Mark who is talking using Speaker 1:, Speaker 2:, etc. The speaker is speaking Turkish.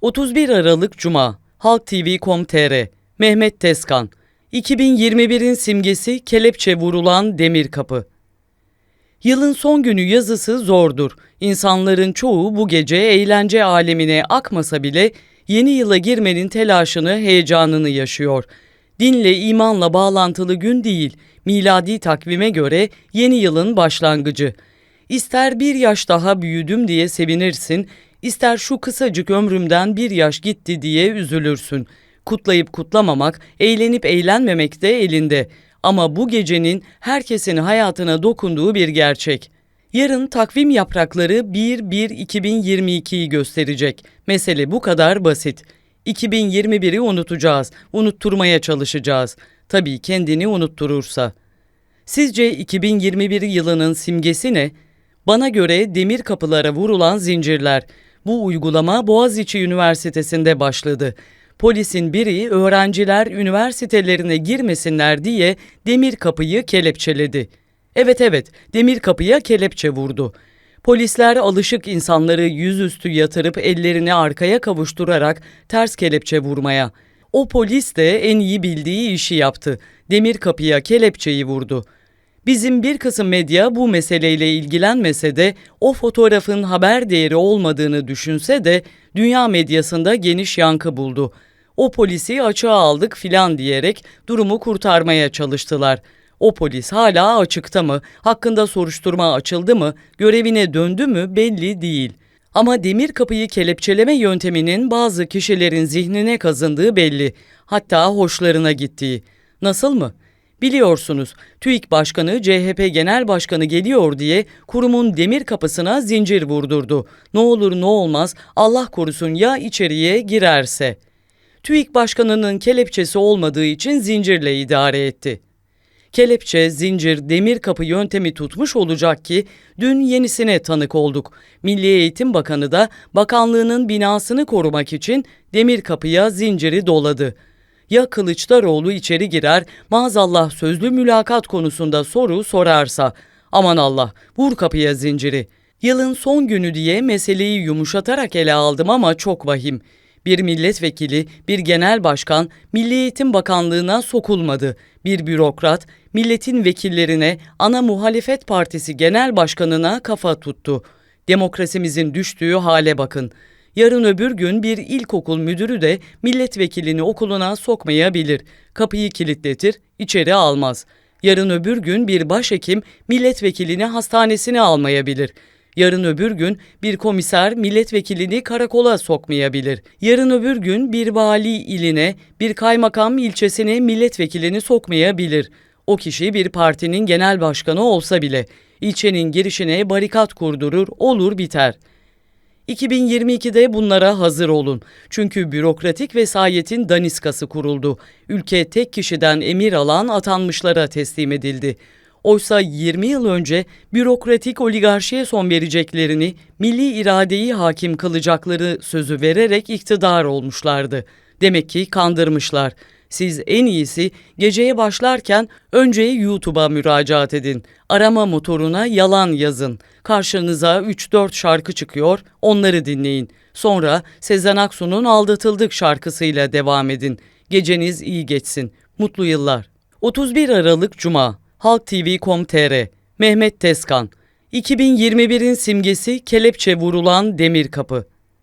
Speaker 1: 31 Aralık Cuma Halk TV.com.tr Mehmet Tezkan 2021'in simgesi kelepçe vurulan demir kapı. Yılın son günü yazısı zordur. İnsanların çoğu bu gece eğlence alemine akmasa bile yeni yıla girmenin telaşını, heyecanını yaşıyor. Dinle, imanla bağlantılı gün değil, miladi takvime göre yeni yılın başlangıcı. İster bir yaş daha büyüdüm diye sevinirsin, ister şu kısacık ömrümden bir yaş gitti diye üzülürsün. Kutlayıp kutlamamak, eğlenip eğlenmemek de elinde. Ama bu gecenin herkesin hayatına dokunduğu bir gerçek. Yarın takvim yaprakları 1-1-2022'yi gösterecek. Mesele bu kadar basit. 2021'i unutacağız, unutturmaya çalışacağız. Tabii kendini unutturursa. Sizce 2021 yılının simgesi ne? Bana göre demir kapılara vurulan zincirler. Bu uygulama Boğaziçi Üniversitesi'nde başladı. Polisin biri öğrenciler üniversitelerine girmesinler diye demir kapıyı kelepçeledi. Evet evet, demir kapıya kelepçe vurdu. Polisler alışık insanları yüzüstü yatırıp ellerini arkaya kavuşturarak ters kelepçe vurmaya. O polis de en iyi bildiği işi yaptı. Demir kapıya kelepçeyi vurdu. Bizim bir kısım medya bu meseleyle ilgilenmese de o fotoğrafın haber değeri olmadığını düşünse de dünya medyasında geniş yankı buldu. O polisi açığa aldık filan diyerek durumu kurtarmaya çalıştılar. O polis hala açıkta mı, hakkında soruşturma açıldı mı, görevine döndü mü belli değil. Ama demir kapıyı kelepçeleme yönteminin bazı kişilerin zihnine kazındığı belli. Hatta hoşlarına gittiği. Nasıl mı? Biliyorsunuz TÜİK Başkanı CHP Genel Başkanı geliyor diye kurumun demir kapısına zincir vurdurdu. Ne olur ne olmaz Allah korusun ya içeriye girerse. TÜİK Başkanı'nın kelepçesi olmadığı için zincirle idare etti. Kelepçe, zincir, demir kapı yöntemi tutmuş olacak ki dün yenisine tanık olduk. Milli Eğitim Bakanı da bakanlığının binasını korumak için demir kapıya zinciri doladı. Ya Kılıçdaroğlu içeri girer, maazallah sözlü mülakat konusunda soru sorarsa, aman Allah vur kapıya zinciri. Yılın son günü diye meseleyi yumuşatarak ele aldım ama çok vahim. Bir milletvekili, bir genel başkan Milli Eğitim Bakanlığı'na sokulmadı. Bir bürokrat milletin vekillerine, ana muhalefet partisi genel başkanına kafa tuttu. Demokrasimizin düştüğü hale bakın. Yarın öbür gün bir ilkokul müdürü de milletvekilini okuluna sokmayabilir. Kapıyı kilitletir, içeri almaz. Yarın öbür gün bir başhekim milletvekilini hastanesine almayabilir. Yarın öbür gün bir komiser milletvekilini karakola sokmayabilir. Yarın öbür gün bir vali iline, bir kaymakam ilçesine milletvekilini sokmayabilir. O kişi bir partinin genel başkanı olsa bile ilçenin girişine barikat kurdurur, olur biter. 2022'de bunlara hazır olun. Çünkü bürokratik vesayetin daniskası kuruldu. Ülke tek kişiden emir alan atanmışlara teslim edildi. Oysa 20 yıl önce bürokratik oligarşiye son vereceklerini, milli iradeyi hakim kılacakları sözü vererek iktidar olmuşlardı. Demek ki kandırmışlar. Siz en iyisi geceye başlarken önce YouTube'a müracaat edin. Arama motoruna yalan yazın. Karşınıza 3-4 şarkı çıkıyor, onları dinleyin. Sonra Sezen Aksu'nun Aldatıldık şarkısıyla devam edin. Geceniz iyi geçsin. Mutlu yıllar. 31 Aralık Cuma Halk TV.com.tr Mehmet Tezkan 2021'in simgesi kelepçe vurulan demir kapı.